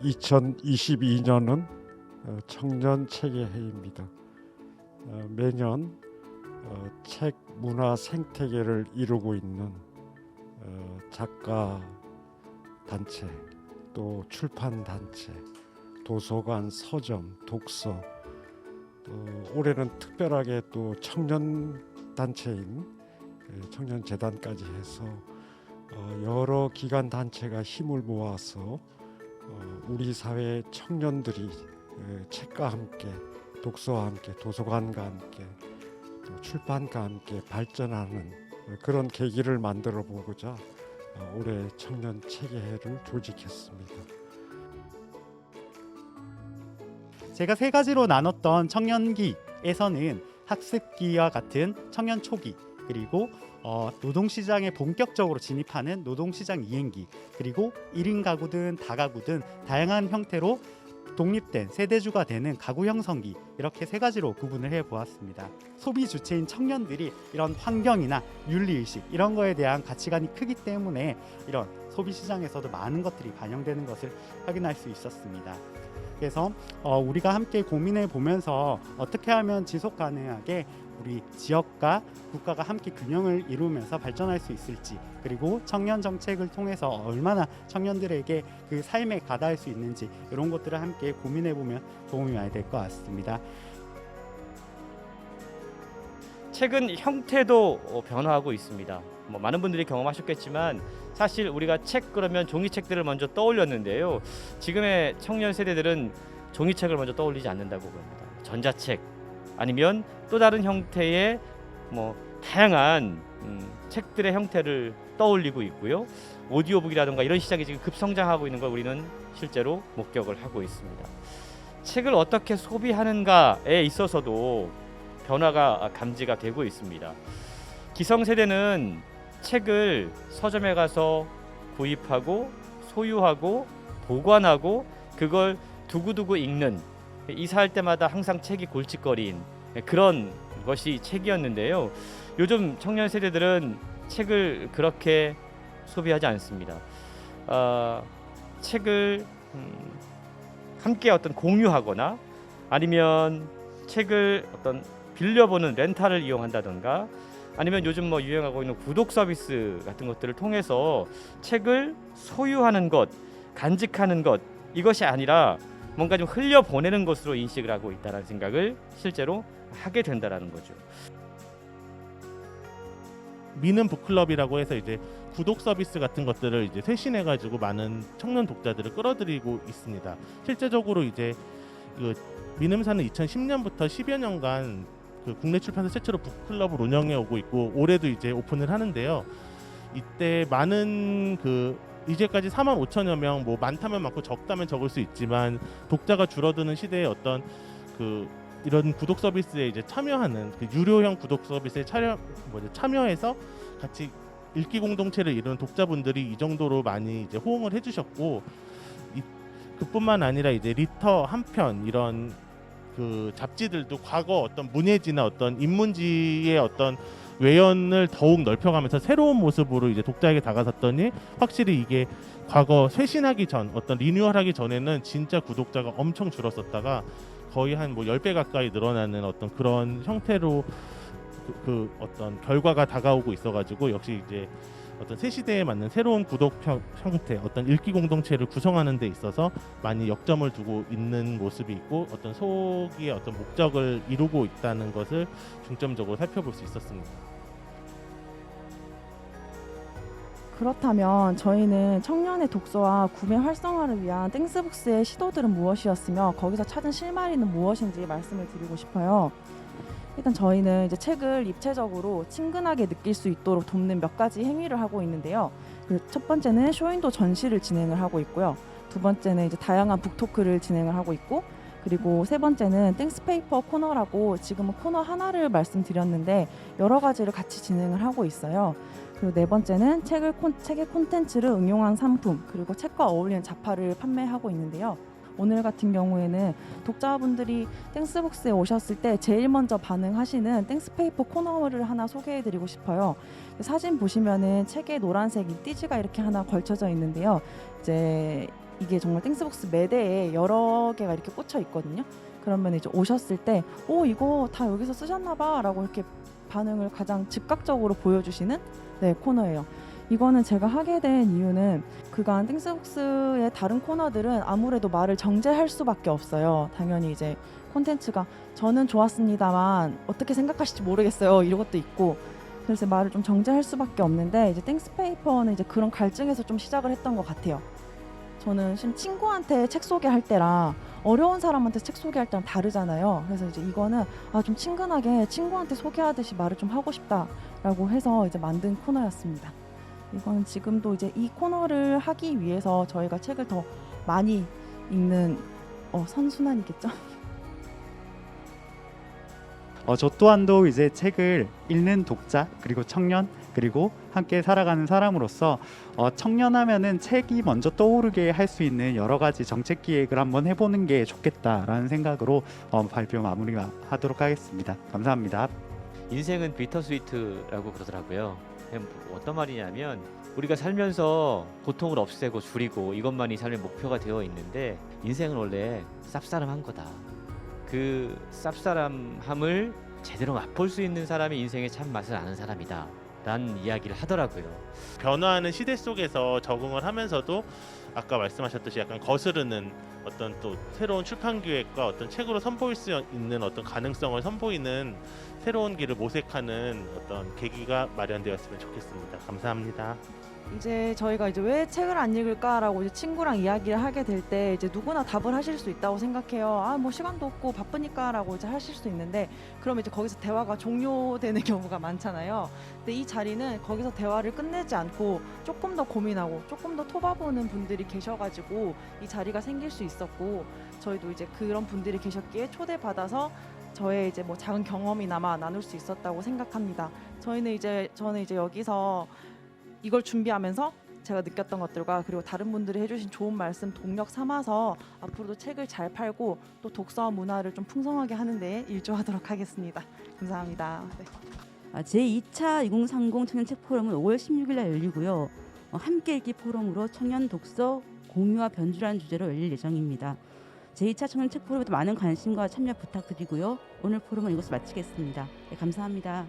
2022년은 어, 청년 책의 해입니다. 어, 매년 어, 책 문화 생태계를 이루고 있는 어, 작가 단체, 또 출판 단체, 도서관, 서점, 독서, 또 올해는 특별하게 또 청년 단체인 그 청년 재단까지 해서 어, 여러 기관 단체가 힘을 모아서 어, 우리 사회 청년들이 에, 책과 함께 독서와 함께 도서관과 함께 또 출판과 함께 발전하는 어, 그런 계기를 만들어 보고자 어, 올해 청년 해를 조직했습니다. 제가 세 가지로 나눴던 청년기에서는 학습기와 같은 청년 초기 그리고 어, 노동시장에 본격적으로 진입하는 노동시장 이행기 그리고 1인 가구든 다가구든 다양한 형태로 독립된 세대주가 되는 가구 형성기 이렇게 세 가지로 구분을 해 보았습니다. 소비 주체인 청년들이 이런 환경이나 윤리 의식 이런 거에 대한 가치관이 크기 때문에 이런 소비 시장에서도 많은 것들이 반영되는 것을 확인할 수 있었습니다. 그래서 어, 우리가 함께 고민해 보면서 어떻게 하면 지속 가능하게 우리 지역과 국가가 함께 균형을 이루면서 발전할 수 있을지 그리고 청년 정책을 통해서 얼마나 청년들에게 그 삶에 가닿을 수 있는지 이런 것들을 함께 고민해 보면 도움이 많이 될 것 같습니다. 책은 형태도 어, 변화하고 있습니다. 뭐 많은 분들이 경험하셨겠지만 사실 우리가 책 그러면 종이책들을 먼저 떠올렸는데요. 지금의 청년 세대들은 종이책을 먼저 떠올리지 않는다고 봅니다. 전자책 아니면 또 다른 형태의 뭐 다양한 음, 책들의 형태를 떠올리고 있고요. 오디오북이라든가 이런 시장이 지금 급성장하고 있는 걸 우리는 실제로 목격을 하고 있습니다. 책을 어떻게 소비하는가에 있어서도 변화가 감지가 되고 있습니다. 기성세대는 책을 서점에 가서 구입하고 소유하고 보관하고 그걸 두고두고 읽는 이사할 때마다 항상 책이 골칫거리인 그런 것이 책이었는데요. 요즘 청년 세대들은 책을 그렇게 소비하지 않습니다. 아, 책을 음, 함께 어떤 공유하거나 아니면 책을 어떤 빌려보는 렌탈을 이용한다던가 아니면 요즘 뭐 유행하고 있는 구독 서비스 같은 것들을 통해서 책을 소유하는 것, 간직하는 것 이것이 아니라 뭔가 좀 흘려 보내는 것으로 인식을 하고 있다라는 생각을 실제로 하게 된다라는 거죠. 미는 북클럽이라고 해서 이제 구독 서비스 같은 것들을 이제 쇄신해 가지고 많은 청년 독자들을 끌어들이고 있습니다. 실제적으로 이제 그 미음사는 2010년부터 10여 년간 그 국내 출판사 최초로 북클럽을 운영해 오고 있고 올해도 이제 오픈을 하는데요. 이때 많은 그 이제까지 4만 5천여 명, 뭐 많다면 많고 적다면 적을 수 있지만 독자가 줄어드는 시대에 어떤 그 이런 구독 서비스에 이제 참여하는 그 유료형 구독 서비스에 참여 뭐지 참여해서 같이 읽기 공동체를 이루는 독자분들이 이 정도로 많이 이제 호응을 해주셨고 이, 그뿐만 아니라 이제 리터 한편 이런 그 잡지들도 과거 어떤 문예지나 어떤 인문지의 어떤 외연을 더욱 넓혀가면서 새로운 모습으로 이제 독자에게 다가섰더니 확실히 이게 과거 쇄신하기 전 어떤 리뉴얼하기 전에는 진짜 구독자가 엄청 줄었었다가 거의 한 뭐 10배 가까이 늘어나는 어떤 그런 형태로 그, 그 어떤 결과가 다가오고 있어가지고 역시 이제 어떤 새 시대에 맞는 새로운 구독 형, 형태, 어떤 읽기 공동체를 구성하는 데 있어서 많이 역점을 두고 있는 모습이 있고 어떤 소기의 어떤 목적을 이루고 있다는 것을 중점적으로 살펴볼 수 있었습니다. 그렇다면 저희는 청년의 독서와 구매 활성화를 위한 땡스북스의 시도들은 무엇이었으며 거기서 찾은 실마리는 무엇인지 말씀을 드리고 싶어요. 일단 저희는 이제 책을 입체적으로 친근하게 느낄 수 있도록 돕는 몇 가지 행위를 하고 있는데요. 그첫 번째는 쇼윈도 전시를 진행을 하고 있고요. 두 번째는 이제 다양한 북토크를 진행을 하고 있고 그리고 세 번째는 땡스페이퍼 코너라고 지금은 코너 하나를 말씀드렸는데 여러 가지를 같이 진행을 하고 있어요. 그리고 네 번째는 책을 콘, 책의 콘텐츠를 응용한 상품 그리고 책과 어울리는 잡화를 판매하고 있는데요. 오늘 같은 경우에는 독자분들이 땡스북스에 오셨을 때 제일 먼저 반응하시는 땡스페이퍼 코너를 하나 소개해드리고 싶어요. 사진 보시면은 책에 노란색 이 띠지가 이렇게 하나 걸쳐져 있는데요. 이제 이게 정말 땡스북스 매대에 여러 개가 이렇게 꽂혀 있거든요. 그러면 이제 오셨을 때, 오 이거 다 여기서 쓰셨나봐라고 이렇게 반응을 가장 즉각적으로 보여주시는 네 코너예요. 이거는 제가 하게 된 이유는 그간 땡스북스의 다른 코너들은 아무래도 말을 정제할 수밖에 없어요. 당연히 이제 콘텐츠가 저는 좋았습니다만 어떻게 생각하실지 모르겠어요. 이런 것도 있고 그래서 말을 좀 정제할 수밖에 없는데 이제 땡스페이퍼는 이제 그런 갈증에서 좀 시작을 했던 것 같아요. 저는 지금 친구한테 책 소개할 때랑 어려운 사람한테 책 소개할 때랑 다르잖아요. 그래서 이제 이거는 아 좀 친근하게 친구한테 소개하듯이 말을 좀 하고 싶다라고 해서 이제 만든 코너였습니다. 이건 지금도 이제 이 코너를 하기 위해서 저희가 책을 더 많이 읽는 어, 선순환이겠죠? 어, 저 또한도 이제 책을 읽는 독자 그리고 청년 그리고 함께 살아가는 사람으로서 어, 청년하면은 책이 먼저 떠오르게 할 수 있는 여러 가지 정책 기획을 한번 해보는 게 좋겠다라는 생각으로 어, 발표 마무리하도록 하겠습니다. 감사합니다. 인생은 비터스위트라고 그러더라고요. 어떤 말이냐면 우리가 살면서 고통을 없애고 줄이고 이것만이 삶의 목표가 되어 있는데 인생은 원래 쌉싸름한 거다. 그 쌉싸름함을 제대로 맛볼 수 있는 사람이 인생의 참 맛을 아는 사람이다. 라는 이야기를 하더라고요. 변화하는 시대 속에서 적응을 하면서도 아까 말씀하셨듯이 약간 거스르는 어떤 또 새로운 출판 기획과 어떤 책으로 선보일 수 있는 어떤 가능성을 선보이는 새로운 길을 모색하는 어떤 계기가 마련되었으면 좋겠습니다. 감사합니다. 이제 저희가 이제 왜 책을 안 읽을까라고 이제 친구랑 이야기를 하게 될 때 이제 누구나 답을 하실 수 있다고 생각해요. 아 뭐 시간도 없고 바쁘니까라고 이제 하실 수 있는데 그러면 이제 거기서 대화가 종료되는 경우가 많잖아요. 근데 이 자리는 거기서 대화를 끝내지 않고 조금 더 고민하고 조금 더 토봐보는 분들이 계셔가지고 이 자리가 생길 수 있었고 저희도 이제 그런 분들이 계셨기에 초대받아서 저의 이제 뭐 작은 경험이나마 나눌 수 있었다고 생각합니다. 저희는 이제 저는 이제 여기서 이걸 준비하면서 제가 느꼈던 것들과 그리고 다른 분들이 해주신 좋은 말씀 동력 삼아서 앞으로도 책을 잘 팔고 또 독서 문화를 좀 풍성하게 하는데 일조하도록 하겠습니다. 감사합니다. 네. 아, 제2차 2030 청년 책 포럼은 5월 16일 날 열리고요. 어, 함께 읽기 포럼으로 청년 독서 공유와 변주라는 주제로 열릴 예정입니다. 제2차 청년 책 포럼에도 많은 관심과 참여 부탁드리고요. 오늘 포럼은 이것을 마치겠습니다. 네, 감사합니다.